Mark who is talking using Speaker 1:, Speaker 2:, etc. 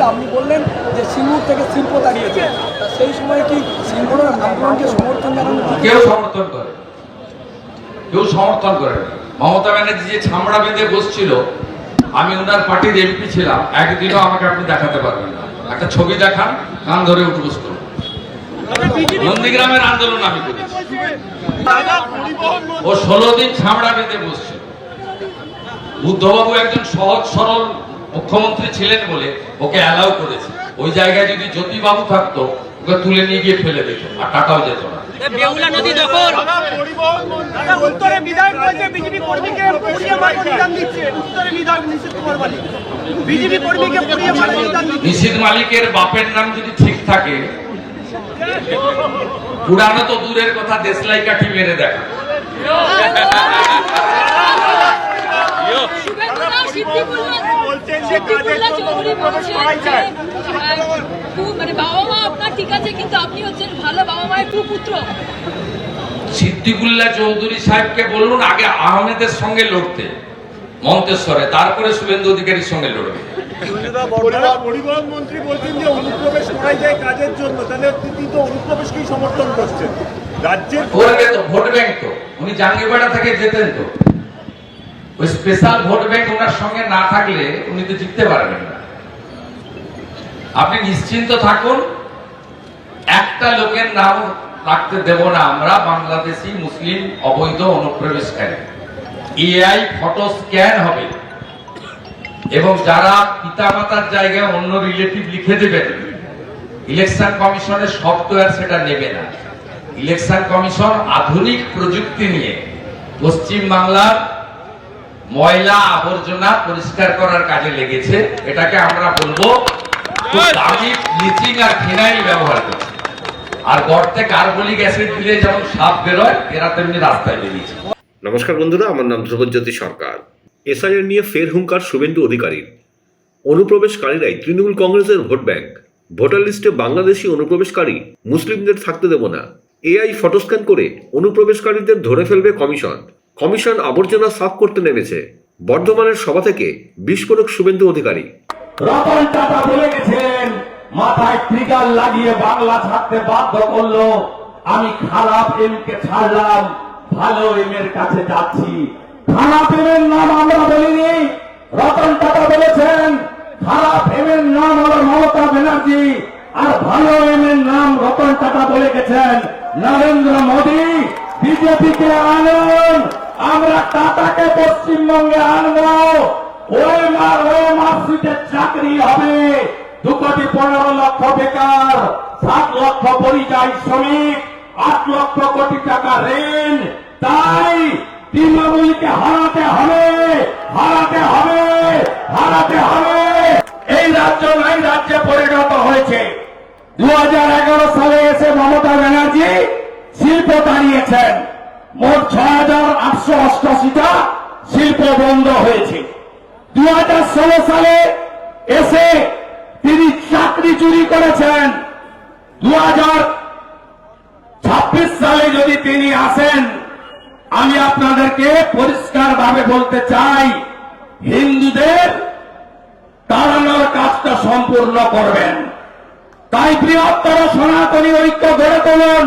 Speaker 1: ছিল আপনি বললেন যে সিঙ্গুর থেকে শিল্প দাঁড়িয়েছে। সেই সময় কি সিঙ্গুরের আন্দোলনকে সমর্থন জানানো
Speaker 2: কেউ সমর্থন করে। কেউ সমর্থন করে মমতা ব্যানার্জি যে ছামড়া বেঁধে বসছিল, আমি ওনার পার্টির এমপি ছিলাম, একদিনও আমাকে আপনি দেখাতে পারবেন না। একটা ছবি দেখান, কান ধরে উঠে বসতো। নন্দীগ্রামের আন্দোলন আমি করেছি ও ষোলো দিন ছামড়া বেঁধে বসছিল। বুদ্ধবাবু একজন সহজ সরল মুখ্যমন্ত্রী ছিলেন বলে ওকে অ্যালাউ করেছে। ওই জায়গায় যদি জ্যোতিবাবু থাকতো ওকে তুলে নিয়ে গিয়ে ফেলে দিত আর টাকাও যেত না।
Speaker 3: বেহুলা নদী দখল।
Speaker 4: উত্তরে বিধায়ক বলছে বিজেপি কর্মীকে পুড়িয়ে মারতে অনুদান দিচ্ছে। উত্তরে বিধায়ক নিষিদ্ধ মালিক। বিজেপি কর্মীকে পুড়িয়ে মারতে অনুদান দিচ্ছে।
Speaker 2: নিশীথ মালিকের বাপের নাম যদি ঠিক থাকে পুরানো তো দূরের কথা দেশলাই কাঠি মেরে দেখা।
Speaker 5: মানে বাবা মা আপনার ঠিক আছে কিন্তু আপনি হচ্ছেন ভালো বাবা মায়ের সুপুত্র
Speaker 2: সিদ্দিকুল্লাহ চৌধুরী সাহেবকে বলুন আগে আহমেদের সঙ্গে লড়তে মন্তেশ্বরে তারপরে শুভেন্দু অধিকারীর সঙ্গে লড়বে।
Speaker 4: পরিবহন মন্ত্রী বলছেন যে অনুপ্রবেশ করাই যায় কাজের জন্য তাহলে তিনি তো অনুপ্রবেশকেই সমর্থন করছেন। রাজ্যের
Speaker 2: ভোট ব্যাংক তো উনি জাঙ্গিপাড়া থেকে যেতেন তো। ওই স্পেশাল ভোট ব্যাংক ওনার সঙ্গে না থাকলে উনি তো জিততে পারবেন না। আপনি নিশ্চিন্ত থাকুন, একটা লোকের নাম রাখতে দেব না আমরা, বাংলাদেশি, মুসলিম, অবৈধ, অনুপ্রবেশকারী। এআই ফটো স্ক্যান হবে। এবং যারা পিতামাতার জায়গায় অন্য রিলেটিভ লিখে দেবেন ইলেকশন কমিশনের সফটওয়্যার সেটা নেবে না। ইলেকশন কমিশন আধুনিক প্রযুক্তি নিয়ে পশ্চিম বাংলার ময়লা আবর্জনা পরিষ্কার করার কাজে লেগেছে। এটাকে আমরা বলব দামি ব্লিচিং আর ফিনাইল ব্যবহার করছে। আর গর্তে কার্বলিক অ্যাসিড দিলে যেমন সাপ বেরোয় এরা তেমনি রাস্তায় বেরিয়েছে।
Speaker 6: নমস্কার বন্ধুরা আমার নাম ধ্রুবজ্যোতি সরকার। এসআইআর নিয়ে ফের হুঙ্কার শুভেন্দু অধিকারীর অনুপ্রবেশকারীরাই তৃণমূল কংগ্রেসের ভোট ব্যাংক। ভোটার লিস্টে বাংলাদেশি অনুপ্রবেশকারী মুসলিমদের থাকতে দেব না। এআই ফটোস্ক্যান করে অনুপ্রবেশকারীদের ধরে ফেলবে কমিশন। কমিশন আবর্জনা সাফ করতে নেমেছে। বর্ধমানের সভা থেকে বিস্ফোরক শুভেন্দু অধিকারী।
Speaker 7: রতন টাটা বলে গেছেন, মাথায় ট্রিগার লাগিয়ে বাংলা ছাড়তে বাধ্য করল। আমি খারাপ এমকে ছাড়লাম, ভালো এম এর কাছে যাচ্ছি। খারাপ এম এর নাম আমরা বলিনি, রতন টাটা বলেছেন, খারাপ এম এর নাম হলো মমতা ব্যানার্জি, আর ভালো এম এর নাম রতন টাটা বলে গেছেন, নরেন্দ্র মোদী, বিজেপিকে আমরা টাটাকে পশ্চিমবঙ্গে আনব। ওই মার ওই মার্কশিটের চাকরি হবে। দু কোটি পনেরো লক্ষ বেকার, সাত লক্ষ পরিযায়ী শ্রমিক, আট লক্ষ কোটি টাকা ঋণ। তাই তৃণমূলকে হারাতে হবে হারাতে হবে হারাতে হবে। এই রাজ্য নাই রাজ্যে পরিণত হয়েছে। দু হাজার এগারো সালে এসে মমতা ব্যানার্জি শিল্প দাঁড়িয়েছেন মোট ছয় হাজার আটশো অষ্টআশিটা শিল্প বন্ধ হয়েছে। দু ষোলো সালে এসে তিনি চাকরি চুরি করেছেন। দু ছাব্বিশ সালে যদি তিনি আসেন, আমি আপনাদেরকে পরিষ্কার ভাবে বলতে চাই, হিন্দুদের তাড়ানোর কাজটা সম্পূর্ণ করবেন। তাই বৃহত্তর সনাতনী ঐক্য গড়ে তুলুন।